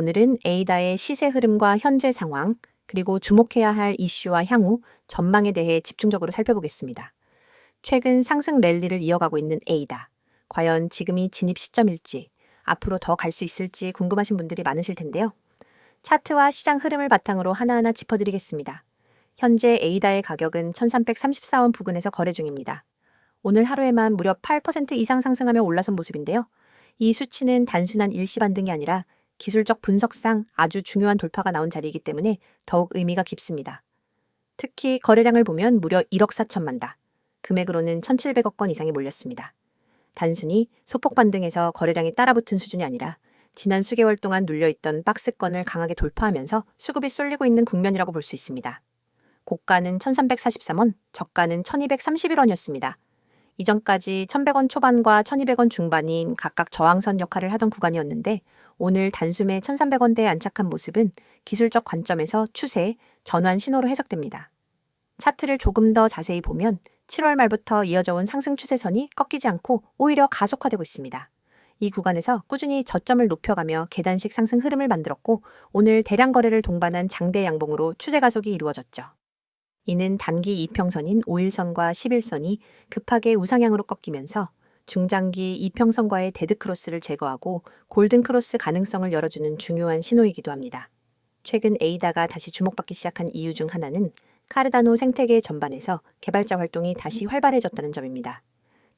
오늘은 에이다의 시세 흐름과 현재 상황, 그리고 주목해야 할 이슈와 향후, 전망에 대해 집중적으로 살펴보겠습니다. 최근 상승 랠리를 이어가고 있는 에이다. 과연 지금이 진입 시점일지, 앞으로 더 갈 수 있을지 궁금하신 분들이 많으실 텐데요. 차트와 시장 흐름을 바탕으로 하나하나 짚어드리겠습니다. 현재 에이다의 가격은 1334원 부근에서 거래 중입니다. 오늘 하루에만 무려 8% 이상 상승하며 올라선 모습인데요. 이 수치는 단순한 일시 반등이 아니라 기술적 분석상 아주 중요한 돌파가 나온 자리이기 때문에 더욱 의미가 깊습니다. 특히 거래량을 보면 무려 1억 4천만 다. 금액으로는 1,700억 건 이상이 몰렸습니다. 단순히 소폭 반등에서 거래량이 따라붙은 수준이 아니라 지난 수개월 동안 눌려있던 박스권을 강하게 돌파하면서 수급이 쏠리고 있는 국면이라고 볼 수 있습니다. 고가는 1343원, 저가는 1231원이었습니다. 이전까지 1100원 초반과 1200원 중반인 각각 저항선 역할을 하던 구간이었는데 오늘 단숨에 1300원대에 안착한 모습은 기술적 관점에서 추세, 전환 신호로 해석됩니다. 차트를 조금 더 자세히 보면 7월 말부터 이어져 온 상승 추세선이 꺾이지 않고 오히려 가속화되고 있습니다. 이 구간에서 꾸준히 저점을 높여가며 계단식 상승 흐름을 만들었고 오늘 대량 거래를 동반한 장대 양봉으로 추세 가속이 이루어졌죠. 이는 단기 이평선인 5일선과 11선이 급하게 우상향으로 꺾이면서 중장기 이평선과의 데드크로스를 제거하고 골든크로스 가능성을 열어주는 중요한 신호이기도 합니다. 최근 에이다가 다시 주목받기 시작한 이유 중 하나는 카르다노 생태계 전반에서 개발자 활동이 다시 활발해졌다는 점입니다.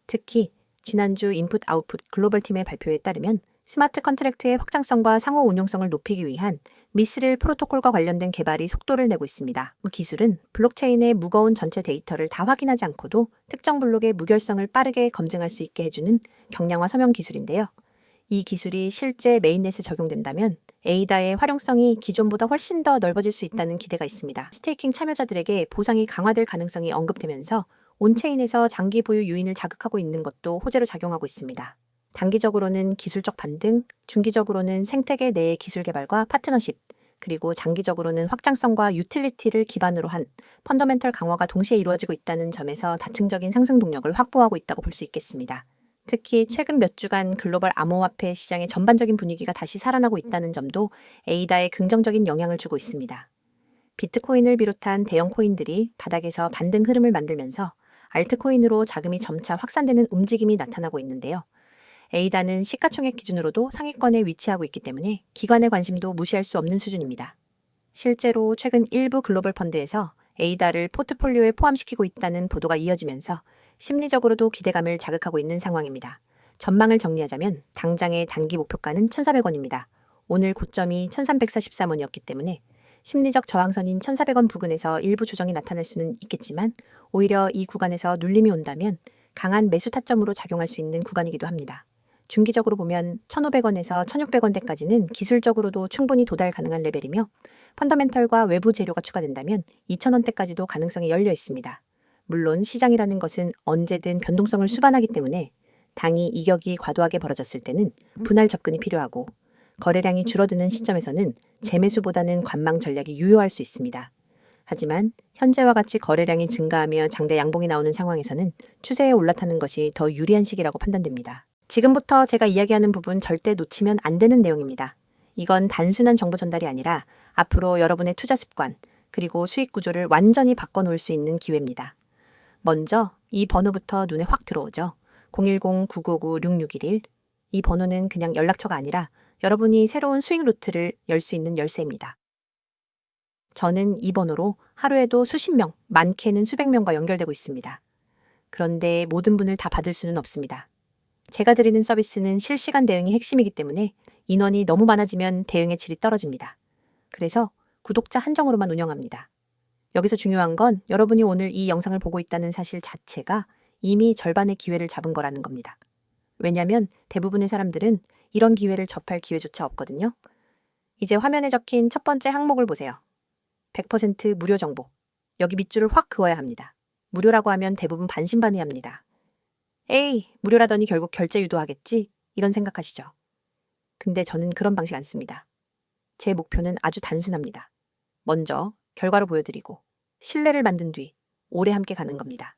특히 지난주 인풋 아웃풋 글로벌 팀의 발표에 따르면 스마트 컨트랙트의 확장성과 상호 운용성을 높이기 위한 미스릴 프로토콜과 관련된 개발이 속도를 내고 있습니다. 그 기술은 블록체인의 무거운 전체 데이터를 다 확인하지 않고도 특정 블록의 무결성을 빠르게 검증할 수 있게 해주는 경량화 서명 기술인데요. 이 기술이 실제 메인넷에 적용된다면 에이다의 활용성이 기존보다 훨씬 더 넓어질 수 있다는 기대가 있습니다. 스테이킹 참여자들에게 보상이 강화될 가능성이 언급되면서 온체인에서 장기 보유 유인을 자극하고 있는 것도 호재로 작용하고 있습니다. 단기적으로는 기술적 반등, 중기적으로는 생태계 내의 기술 개발과 파트너십, 그리고 장기적으로는 확장성과 유틸리티를 기반으로 한 펀더멘털 강화가 동시에 이루어지고 있다는 점에서 다층적인 상승 동력을 확보하고 있다고 볼 수 있겠습니다. 특히 최근 몇 주간 글로벌 암호화폐 시장의 전반적인 분위기가 다시 살아나고 있다는 점도 에이다에 긍정적인 영향을 주고 있습니다. 비트코인을 비롯한 대형 코인들이 바닥에서 반등 흐름을 만들면서 알트코인으로 자금이 점차 확산되는 움직임이 나타나고 있는데요. 에이다는 시가총액 기준으로도 상위권에 위치하고 있기 때문에 기관의 관심도 무시할 수 없는 수준입니다. 실제로 최근 일부 글로벌 펀드에서 에이다를 포트폴리오에 포함시키고 있다는 보도가 이어지면서 심리적으로도 기대감을 자극하고 있는 상황입니다. 전망을 정리하자면 당장의 단기 목표가는 1,400원입니다. 오늘 고점이 1,343원이었기 때문에 심리적 저항선인 1,400원 부근에서 일부 조정이 나타날 수는 있겠지만 오히려 이 구간에서 눌림이 온다면 강한 매수 타점으로 작용할 수 있는 구간이기도 합니다. 중기적으로 보면 1,500원에서 1,600원대까지는 기술적으로도 충분히 도달 가능한 레벨이며 펀더멘털과 외부 재료가 추가된다면 2,000원대까지도 가능성이 열려 있습니다. 물론 시장이라는 것은 언제든 변동성을 수반하기 때문에 당이 이격이 과도하게 벌어졌을 때는 분할 접근이 필요하고 거래량이 줄어드는 시점에서는 재매수보다는 관망 전략이 유효할 수 있습니다. 하지만 현재와 같이 거래량이 증가하며 장대 양봉이 나오는 상황에서는 추세에 올라타는 것이 더 유리한 시기라고 판단됩니다. 지금부터 제가 이야기하는 부분 절대 놓치면 안 되는 내용입니다. 이건 단순한 정보 전달이 아니라 앞으로 여러분의 투자 습관, 그리고 수익 구조를 완전히 바꿔놓을 수 있는 기회입니다. 먼저 이 번호부터 눈에 확 들어오죠. 010-959-6611. 이 번호는 그냥 연락처가 아니라 여러분이 새로운 수익 루트를 열 수 있는 열쇠입니다. 저는 이 번호로 하루에도 수십 명, 많게는 수백 명과 연결되고 있습니다. 그런데 모든 분을 다 받을 수는 없습니다. 제가 드리는 서비스는 실시간 대응이 핵심이기 때문에 인원이 너무 많아지면 대응의 질이 떨어집니다. 그래서 구독자 한정으로만 운영합니다. 여기서 중요한 건 여러분이 오늘 이 영상을 보고 있다는 사실 자체가 이미 절반의 기회를 잡은 거라는 겁니다. 왜냐면 대부분의 사람들은 이런 기회를 접할 기회조차 없거든요. 이제 화면에 적힌 첫 번째 항목을 보세요. 100% 무료 정보. 여기 밑줄을 확 그어야 합니다. 무료라고 하면 대부분 반신반의합니다. 에이, 무료라더니 결국 결제 유도하겠지? 이런 생각하시죠. 근데 저는 그런 방식 안 씁니다. 제 목표는 아주 단순합니다. 먼저 결과로 보여드리고 신뢰를 만든 뒤 오래 함께 가는 겁니다.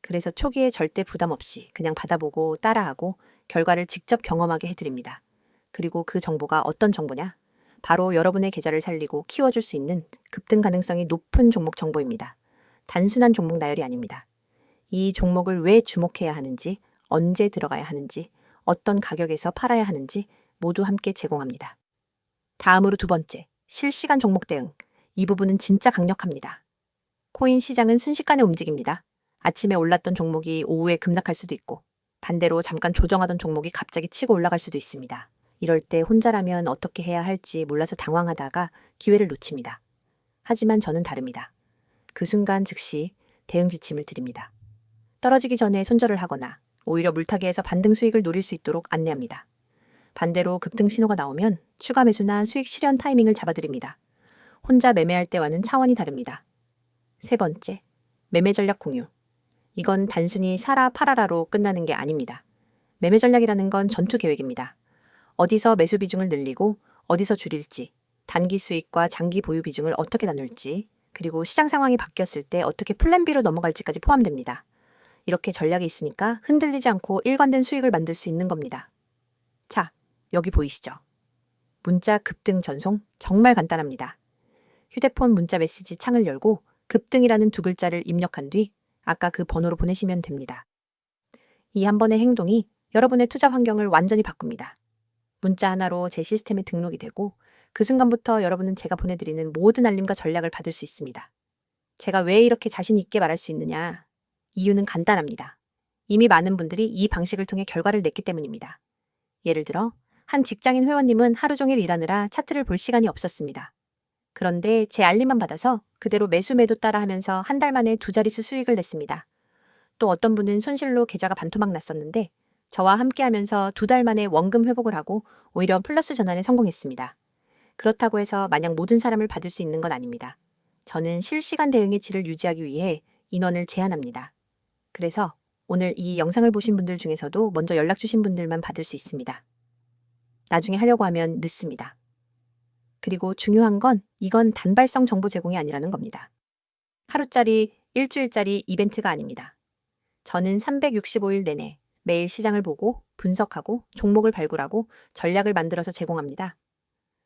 그래서 초기에 절대 부담 없이 그냥 받아보고 따라하고 결과를 직접 경험하게 해드립니다. 그리고 그 정보가 어떤 정보냐? 바로 여러분의 계좌를 살리고 키워줄 수 있는 급등 가능성이 높은 종목 정보입니다. 단순한 종목 나열이 아닙니다. 이 종목을 왜 주목해야 하는지, 언제 들어가야 하는지, 어떤 가격에서 팔아야 하는지 모두 함께 제공합니다. 다음으로 두 번째, 실시간 종목 대응. 이 부분은 진짜 강력합니다. 코인 시장은 순식간에 움직입니다. 아침에 올랐던 종목이 오후에 급락할 수도 있고, 반대로 잠깐 조정하던 종목이 갑자기 치고 올라갈 수도 있습니다. 이럴 때 혼자라면 어떻게 해야 할지 몰라서 당황하다가 기회를 놓칩니다. 하지만 저는 다릅니다. 그 순간 즉시 대응 지침을 드립니다. 떨어지기 전에 손절을 하거나 오히려 물타기에서 반등 수익을 노릴 수 있도록 안내합니다. 반대로 급등 신호가 나오면 추가 매수나 수익 실현 타이밍을 잡아드립니다. 혼자 매매할 때와는 차원이 다릅니다. 세 번째, 매매 전략 공유. 이건 단순히 사라 팔아라로 끝나는 게 아닙니다. 매매 전략이라는 건 전투 계획입니다. 어디서 매수 비중을 늘리고 어디서 줄일지, 단기 수익과 장기 보유 비중을 어떻게 나눌지, 그리고 시장 상황이 바뀌었을 때 어떻게 플랜 B로 넘어갈지까지 포함됩니다. 이렇게 전략이 있으니까 흔들리지 않고 일관된 수익을 만들 수 있는 겁니다. 자, 여기 보이시죠? 문자 급등 전송 정말 간단합니다. 휴대폰 문자 메시지 창을 열고 급등이라는 두 글자를 입력한 뒤 아까 그 번호로 보내시면 됩니다. 이 한 번의 행동이 여러분의 투자 환경을 완전히 바꿉니다. 문자 하나로 제 시스템에 등록이 되고 그 순간부터 여러분은 제가 보내드리는 모든 알림과 전략을 받을 수 있습니다. 제가 왜 이렇게 자신 있게 말할 수 있느냐? 이유는 간단합니다. 이미 많은 분들이 이 방식을 통해 결과를 냈기 때문입니다. 예를 들어, 한 직장인 회원님은 하루 종일 일하느라 차트를 볼 시간이 없었습니다. 그런데 제 알림만 받아서 그대로 매수 매도 따라 하면서 한 달 만에 두 자릿수 수익을 냈습니다. 또 어떤 분은 손실로 계좌가 반토막 났었는데 저와 함께 하면서 두 달 만에 원금 회복을 하고 오히려 플러스 전환에 성공했습니다. 그렇다고 해서 마냥 모든 사람을 받을 수 있는 건 아닙니다. 저는 실시간 대응의 질을 유지하기 위해 인원을 제한합니다. 그래서 오늘 이 영상을 보신 분들 중에서도 먼저 연락 주신 분들만 받을 수 있습니다. 나중에 하려고 하면 늦습니다. 그리고 중요한 건 이건 단발성 정보 제공이 아니라는 겁니다. 하루짜리, 일주일짜리 이벤트가 아닙니다. 저는 365일 내내 매일 시장을 보고 분석하고 종목을 발굴하고 전략을 만들어서 제공합니다.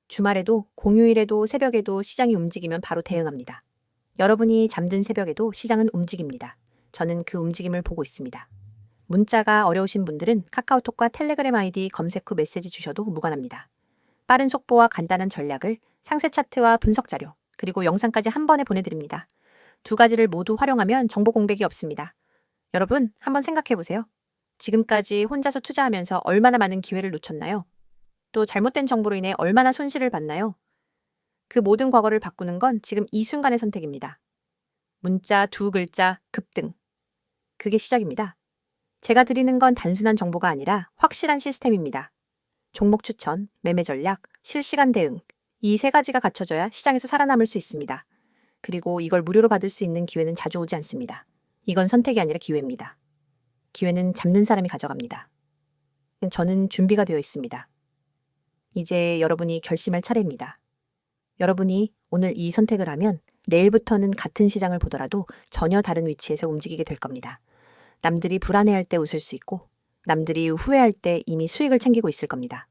주말에도 공휴일에도 새벽에도 시장이 움직이면 바로 대응합니다. 여러분이 잠든 새벽에도 시장은 움직입니다. 저는 그 움직임을 보고 있습니다. 문자가 어려우신 분들은 카카오톡과 텔레그램 아이디 검색 후 메시지 주셔도 무관합니다. 빠른 속보와 간단한 전략을 상세 차트와 분석 자료, 그리고 영상까지 한 번에 보내드립니다. 두 가지를 모두 활용하면 정보 공백이 없습니다. 여러분, 한번 생각해 보세요. 지금까지 혼자서 투자하면서 얼마나 많은 기회를 놓쳤나요? 또 잘못된 정보로 인해 얼마나 손실을 봤나요? 그 모든 과거를 바꾸는 건 지금 이 순간의 선택입니다. 문자 두 글자 급등. 그게 시작입니다. 제가 드리는 건 단순한 정보가 아니라 확실한 시스템입니다. 종목 추천, 매매 전략, 실시간 대응. 이 세 가지가 갖춰져야 시장에서 살아남을 수 있습니다. 그리고 이걸 무료로 받을 수 있는 기회는 자주 오지 않습니다. 이건 선택이 아니라 기회입니다. 기회는 잡는 사람이 가져갑니다. 저는 준비가 되어 있습니다. 이제 여러분이 결심할 차례입니다. 여러분이 오늘 이 선택을 하면 내일부터는 같은 시장을 보더라도 전혀 다른 위치에서 움직이게 될 겁니다. 남들이 불안해할 때 웃을 수 있고 남들이 후회할 때 이미 수익을 챙기고 있을 겁니다.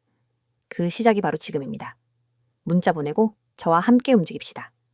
그 시작이 바로 지금입니다. 문자 보내고 저와 함께 움직입시다.